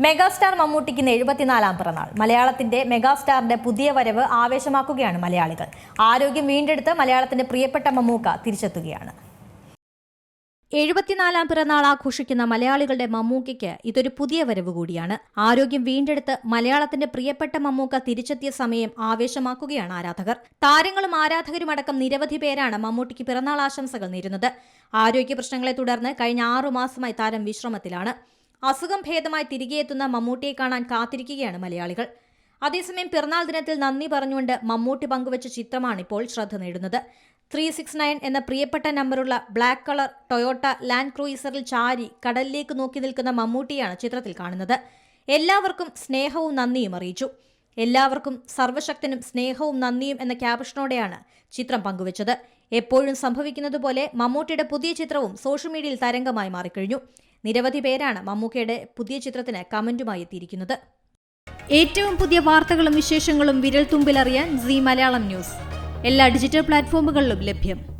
Megastar മമ്മൂട്ടിക്ക് എഴുപത്തിനാലാം പിറന്നാൾ. മലയാളത്തിന്റെ മെഗാസ്റ്റാറിന്റെ പുതിയ വരവ് ആവേശമാക്കുകയാണ് മലയാളികൾ. ആരോഗ്യം വീണ്ടെടുത്ത് മലയാളത്തിന്റെ പ്രിയപ്പെട്ട മമ്മൂക്ക തിരിച്ചെത്തുകയാണ്. എഴുപത്തിനാലാം പിറന്നാൾ ആഘോഷിക്കുന്ന മലയാളികളുടെ മമ്മൂക്കയ്ക്ക് ഇതൊരു പുതിയ വരവ് കൂടിയാണ്. ആരോഗ്യം വീണ്ടെടുത്ത് മലയാളത്തിന്റെ പ്രിയപ്പെട്ട മമ്മൂക്ക തിരിച്ചെത്തിയ സമയം ആവേശമാക്കുകയാണ് ആരാധകർ. താരങ്ങളും ആരാധകരും അടക്കം നിരവധി പേരാണ് മമ്മൂട്ടിക്ക് പിറന്നാൾ ആശംസകൾ നേരുന്നത്. ആരോഗ്യ പ്രശ്നങ്ങളെ തുടർന്ന് കഴിഞ്ഞ ആറു മാസമായി താരം വിശ്രമത്തിലാണ്. അസുഖം ഭേദമായി തിരികെ എത്തുന്ന മമ്മൂട്ടിയെ കാണാൻ കാത്തിരിക്കുകയാണ് മലയാളികൾ. അതേസമയം പിറന്നാൾ ദിനത്തിൽ നന്ദി പറഞ്ഞുകൊണ്ട് മമ്മൂട്ടി പങ്കുവച്ച ചിത്രമാണ് ഇപ്പോൾ ശ്രദ്ധ നേടുന്നത്. ത്രീ സിക്സ് നയൻ എന്ന പ്രിയപ്പെട്ട നമ്പറുള്ള ബ്ലാക്ക് കളർ ടൊയോട്ട ലാൻഡ് ക്രൂയിസറിൽ ചാരി കടലിലേക്ക് നോക്കി നിൽക്കുന്ന മമ്മൂട്ടിയാണ് ചിത്രത്തിൽ കാണുന്നത്. എല്ലാവർക്കും സ്നേഹവും നന്ദിയും അറിയിച്ചു. എല്ലാവർക്കും സർവശക്തനും സ്നേഹവും നന്ദിയും എന്ന ക്യാപ്ഷനോടെയാണ് ചിത്രം പങ്കുവച്ചത്. എപ്പോഴും സംഭവിക്കുന്നത് പോലെ മമ്മൂട്ടിയുടെ പുതിയ ചിത്രവും സോഷ്യൽ മീഡിയയിൽ തരംഗമായി മാറിക്കഴിഞ്ഞു. നിരവധി പേരാണ് മമ്മൂക്കയുടെ പുതിയ ചിത്രത്തിന് കമന്റുമായി എത്തിയിരിക്കുന്നത്. ഏറ്റവും പുതിയ വാർത്തകളും വിശേഷങ്ങളും വിരൽ തുമ്പിലറിയാൻ സി മലയാളം ന്യൂസ്. എല്ലാ ഡിജിറ്റൽ പ്ലാറ്റ്ഫോമുകളിലും ലഭ്യം.